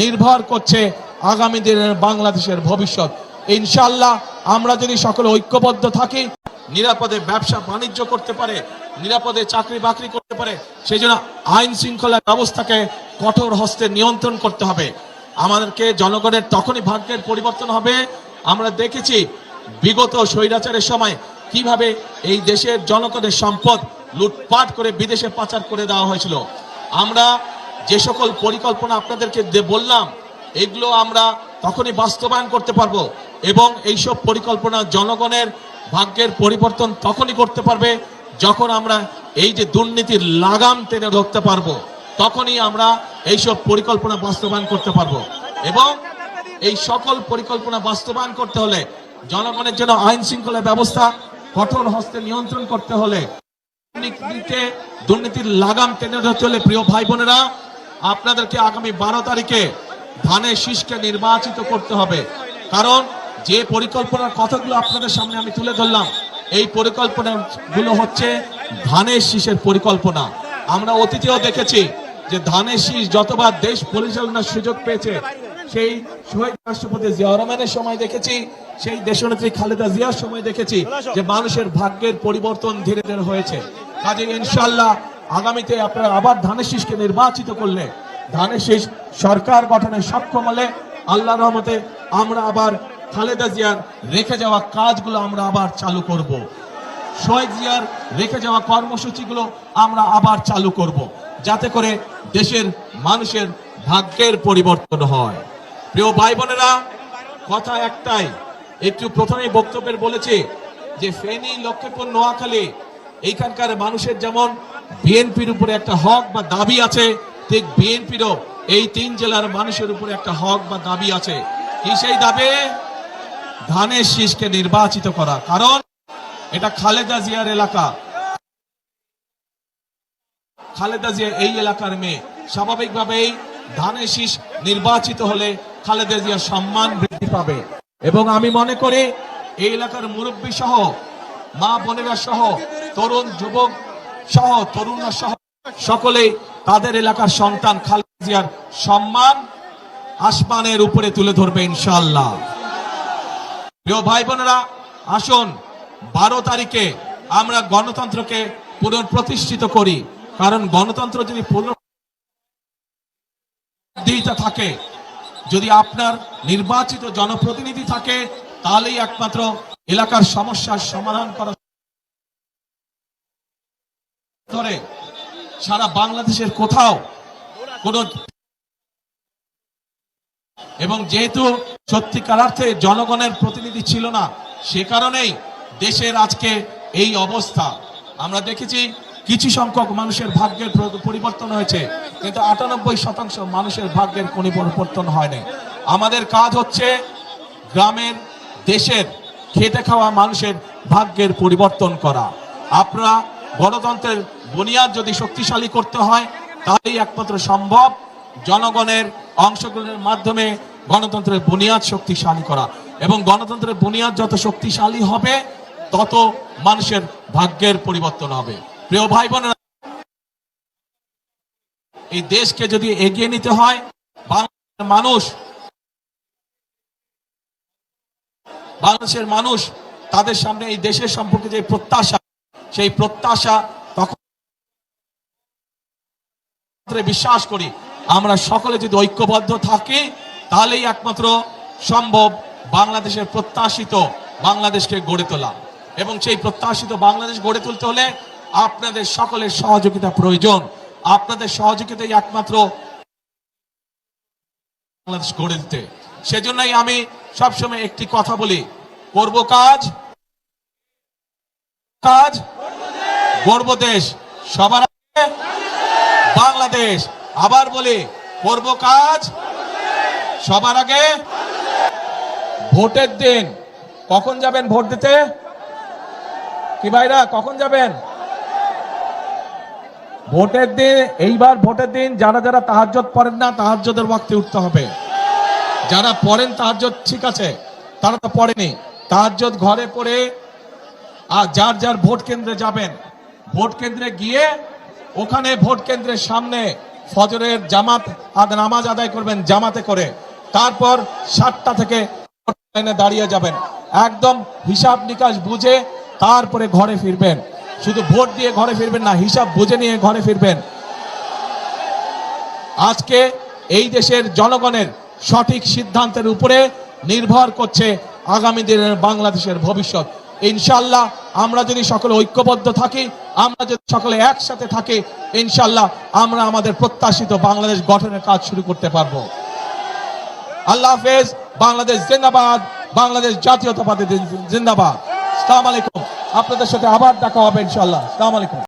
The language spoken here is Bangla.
নির্ভর করছে আগামী দিনের বাংলাদেশের ভবিষ্যৎ। ইনশাল্লাহ আমরা যদি সকলে ঐক্যবদ্ধ থাকি, নিরাপদে ব্যবসা বাণিজ্য করতে পারে, নিরাপদে চাকরি বাকরি করতে পারে সেই জন্য আইন শৃঙ্খলা ব্যবস্থাকে কঠোর হস্তে নিয়ন্ত্রণ করতে হবে। আমাদেরকে জনগণের তখনই ভাগ্যের পরিবর্তন হবে। আমরা দেখেছি বিগত স্বৈরাচারের সময় কীভাবে এই দেশের জনগণের সম্পদ লুটপাট করে বিদেশে পাচার করে দেওয়া হয়েছিল। আমরা যে সকল পরিকল্পনা আপনাদেরকে বললাম, এগুলো আমরা তখনই বাস্তবায়ন করতে পারব এবং এইসব পরিকল্পনা জনগণের ভাগ্যের পরিবর্তন তখনই করতে পারবে যখন আমরা এই যে দুর্নীতির লাগাম টেনে ধরতে পারব, তখনই আমরা এইসব পরিকল্পনা বাস্তবায়ন করতে পারব এবং এই সকল পরিকল্পনা বাস্তবায়ন করতে হলে জনগণের জন্য আইন শৃঙ্খলা ব্যবস্থা, কঠোর হস্তে নিয়ন্ত্রণ করতে হলে দুর্নীতির লাগাম টেনে ধরতে হলে প্রিয় ভাই বোনেরা আপনাদেরকে আগামী বারো তারিখে ধানের শীষকে নির্বাচিত করতে হবে। কারণ যে পরিকল্পনার কথাগুলো আপনাদের সামনে আমি তুলে ধরলাম, এই পরিকল্পনাগুলো হচ্ছে ধানের শীষের পরিকল্পনা। আমরা অতীতেও দেখেছি যে ধানের শীষ যতবার দেশ পরিচালনার সুযোগ পেয়েছে, সেই শহীদ রাষ্ট্রপতি জিয়া রহমানের সময় দেখেছি, সেই দেশনেত্রী খালেদা জিয়ার সময় দেখেছি যে মানুষের ভাগ্যের পরিবর্তন ধীরে ধীরে হয়েছে। কাজে ইনশাল্লাহ আগামীতে আপনারা আবার ধানের শীষকে নির্বাচিত করলে ধানের শীষ সরকার গঠনে সক্ষম হলে আল্লাহ রহমতে আমরা আবার খালেদা জিয়ার রেখে যাওয়া কাজগুলো আমরা আবার চালু করব। শহীদ জিয়ার রেখে যাওয়া কর্মসূচিগুলো আমরা আবার চালু করব। যাতে করে দেশের মানুষের ভাগ্যের পরিবর্তন হয় প্রিয় ভাই বোনেরা কথা একটাই, একটু প্রথমেই বক্তব্যের বলেছে যে ফেনী, লক্ষ্মীপুর, নোয়াখালী, এইখানকার মানুষের যেমন বিএনপির উপরে একটা হক বা দাবি আছে, ঠিক বিএনপিরও এই তিন জেলার মানুষের উপরে একটা হক বা দাবি আছে। কি সেই দাবি? ধানের শীষকে নির্বাচিত করা। কারণ এটা খালেদা জিয়ার এলাকা। খালেদা জিয়া এই এলাকার মেয়ে। স্বাভাবিকভাবেই ধানের শীষ নির্বাচিত হলে খালেদা জিয়ার সম্মান বৃদ্ধি পাবে। এবং আমি মনে করি, এই এলাকার মুরব্বী সহ, মা বোনেরা সহ, তরুণ, যুবক সহ তরুণরা সহ সকলেই তাদের এলাকার সন্তান খালেদা জিয়ার সম্মান আসমানের উপরে তুলে ধরবে ইনশাআল্লাহ। প্রিয় ভাই বোনেরা, আসুন, বারো তারিখে আমরা গণতন্ত্রকে পুনঃপ্রতিষ্ঠিত করি। কারণ গণতন্ত্র যদি পুনঃ থাকে, যদি আপনার নির্বাচিত জনপ্রতিনিধি থাকে, তাহলেই একমাত্র এলাকার সমস্যার সমাধান করা ধরে সারা বাংলাদেশের কোথাও কোন এবং যেহেতু সত্যিকার অর্থে জনগণের প্রতিনিধি ছিল না, সে কারণেই দেশের আজকে এই অবস্থা। আমরা দেখেছি কিছু সংখ্যক মানুষের ভাগ্যের পরিবর্তন হয়েছে, কিন্তু আটানব্বই শতাংশ মানুষের ভাগ্যের কোনো পরিবর্তন হয়নি। আমাদের কাজ হচ্ছে গ্রামের, দেশের খেটে খাওয়া মানুষের ভাগ্যের পরিবর্তন করা। আপনারা গণতন্ত্রের বুনিয়াদ যদি শক্তিশালী করতে হয়, তাহলেই একমাত্র সম্ভব জনগণের অংশগ্রহণের মাধ্যমে গণতন্ত্রের বুনিয়াদ শক্তিশালী করা। এবং গণতন্ত্রের বুনিয়াদ যত শক্তিশালী হবে, তত মানুষের ভাগ্যের পরিবর্তন হবে। প্রিয় ভাই বোনেরা এই দেশকে যদি এগিয়ে নিতে হয়, বাংলাদেশের মানুষ বাংলাদেশের মানুষ তাদের সামনে এই দেশের সম্পর্কে যে প্রত্যাশা, সেই প্রত্যাশা তখন বিশ্বাস করি, আমরা সকলে যদি ঐক্যবদ্ধ থাকি, তাহলেই একমাত্র সম্ভব বাংলাদেশের প্রত্যাশিত বাংলাদেশকে গড়ে তোলা। এবং সেই প্রত্যাশিত বাংলাদেশ গড়ে তুলতে হলে আপনাদের সকলের সহযোগিতা প্রয়োজন। আপনাদের সহযোগিতাই একমাত্র বাংলাদেশ গড়ে দিতে সেজন্যই আমি সবসময় একটি কথা বলি, করব কাজ কাজ গর্ব দেশ। সবার বাংলাদেশ। আবার বলি, করব কাজ? সবার আগে ভোটের দিন। কখন যাবেন ভোট দিতে? কি ভাইরা, কখন যাবেন? ভোটের দিন, এইবার ভোটের দিন, যারা যারা তাহাজ্জত পড়েন না, তাহাজ্জদের ওয়াক্তে উঠতে হবে। যারা পড়েন তাহাজ্জত ঠিক আছে, তারা তো পড়েনি। তাহাজ্জত ঘরে পড়ে, আর যার যার ভোট কেন্দ্রে যাবেন, ভোট কেন্দ্রে গিয়ে ওখানে ভোট কেন্দ্রের সামনে ফজরের জামাত নামাজ আদায় করবেন জামাতে করে। তারপর সাতটা থেকে দাঁড়িয়ে যাবেন। একদম হিসাব নিকাশ বুঝে তারপরে ঘরে ফিরবেন। শুধু ভোট দিয়ে ঘরে ফিরবেন না, হিসাব বুঝে নিয়ে ঘরে ফিরবেন। আজকে এই দেশের জনগণের সঠিক সিদ্ধান্তের উপরে নির্ভর করছে আগামী দিনের বাংলাদেশের ভবিষ্যৎ। ইনশাল্লাহ আমরা যদি সকলে ঐক্যবদ্ধ থাকি আমরা যদি সকলে একসাথে থাকি ইনশাল্লাহ আমরা আমাদের প্রত্যাশিত বাংলাদেশ গঠনের কাজ শুরু করতে পারব। আল্লাহ হাফেজ, বাংলাদেশ জিন্দাবাদ, বাংলাদেশ জাতীয়তাবাদী জিন্দাবাদ। সালাম আলাইকুম। আপনাদের সাথে আবার দেখা হবে ইনশাল্লাহ সালাম আলাইকুম।